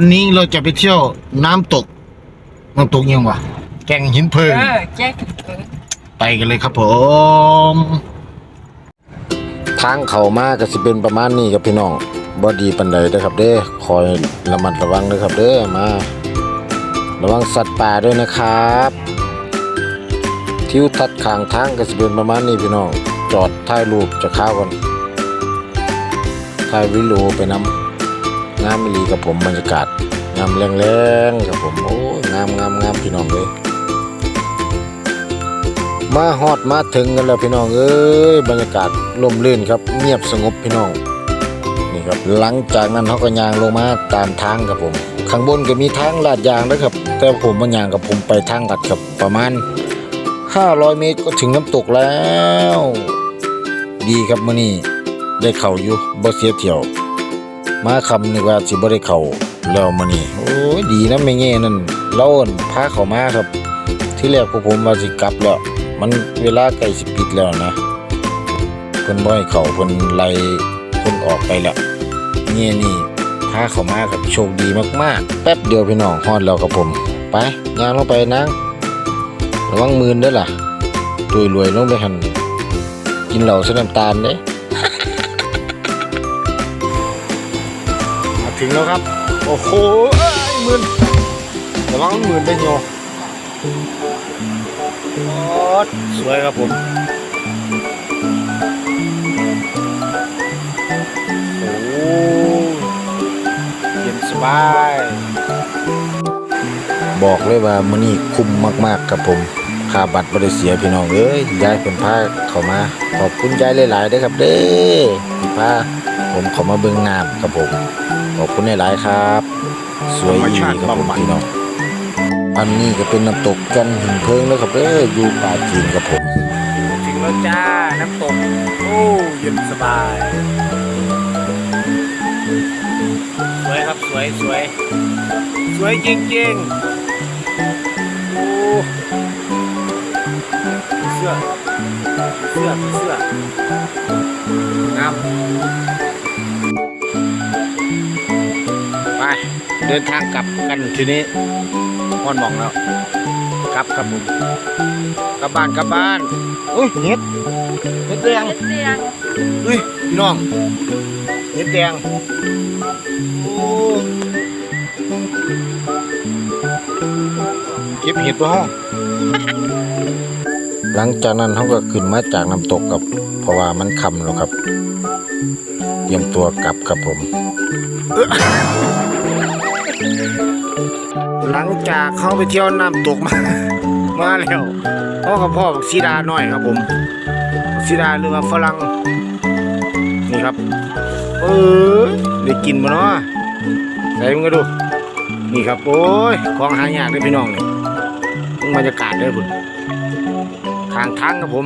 วันนี้เราจะไปเที่ยวน้ำตกน้ำตกยังวะแก่งหินเพลิง เออแจ๊กเออไปกันเลยครับผม ทางเข้ามาก็สิเป็นประมาณนี้ครับพี่น้องบ่ดีปานใดเด้อครับเด้อคอยระมัดระวังเด้อครับเด้อมา ระวังสัตว์ป่าด้วยนะครับ ทิวทัศน์ข้างทางก็สิเป็นประมาณนี้พี่น้อง จอดถ่ายรูปจะข้าวก่อนถ่ายวิดีโอไปนำ งามมิลีกับผมบรรยากาศงามแรงๆกับผมโอ้งามงามงามพี่น้องเลยมาฮอดมาถึงกันแล้วพี่น้องเอ้ยบรรยากาศร่มรื่นครับ เงียบสงบพี่น้องนี่ครับหลังจากนั้นเขาก็ยางลงมาตามทางครับผม ข้างบนก็มีทางลาดยางนะครับ แต่ผมมันยางกับผมไปทางลัดครับประมาณ 500 เมตรก็ถึงน้ำตกแล้ว ดีครับมื้อนี้ได้เข่าอยู่บ่เสียเที่ยว มาคำนึกว่าสิบ่ได้เข่าแล้วมื้อนี้โอ้ยดีนะไม่แง่นั่นเล่าอนพาเขามาครับ ที่แรกพวกผมว่าสิกลับแล้ว มันเวลาใกล้สิปิดแล้วนะเพิ่นบ่ให้เขาเพิ่นไล่คนออกไปแล้วเนี่ยนี่พาเขามาครับโชคดีมากๆ แป๊บเดียวพี่น้องฮอดแล้วครับผม ไปย่างลงไปนางระวังมือเด้อล่ะตุยรวยลงไปหันกินเหล้าใส่น้ำตาลเด้ ถึงแล้วครับ โอ้โหเอ้ยมืนระวังมืนได้โยสวยครับผมโอ้เย็นสบาย บอกเลยว่ามื้อนี้คุ้มมากๆครับผมค่าบัตรบ่ได้เสียพี่น้องเอ้ยยายเพิ่นพาเข้ามา ขอบคุณยายหลายๆเด้ครับเด้อที่พา ผมเข้ามาเบิ่งน้ำครับผมขอบคุณหลายๆครับ สวยอีหลีครับผมพี่น้องอันนี้ก็เป็นน้ำตกจันหินเพลิงแล้วครับเด้ออยู่ป่าจีนครับผมถึงแล้วจ้าน้ำตกโอ้เย็นสบาย สวยครับสวยสวยสวยจริงๆโอ้เสื้อเสื้อเสื้องาม เดินทางกลับกันทีนี้มอนหมองแล้วกลับครับผมกลับบ้านกลับบ้านอุ้ยเห็ดเห็ดแดงเสียงอุ้ยพี่น้องเห็ดแดงโอ้เก็บเห็ดบ่ห้องหลังจากนั้นเขาก็ขึ้นมาจากน้ำตกกับ เพราะว่ามันค่ำแล้วครับ เตรียมตัวกลับครับผม หลังจากเข้าไปเที่ยวน้ำตกมา มาแล้วพ่อกับพ่อบอกซีดาหน่อยครับผมซีดาหรือว่าฝรั่งนี่ครับ เออได้กินมาเนาะใส่มึงก็ดู นี่ครับ โอ้ยของหายากเลยพี่น้องนี่มึงบรรยากาศเลยคุณทางทางครับผม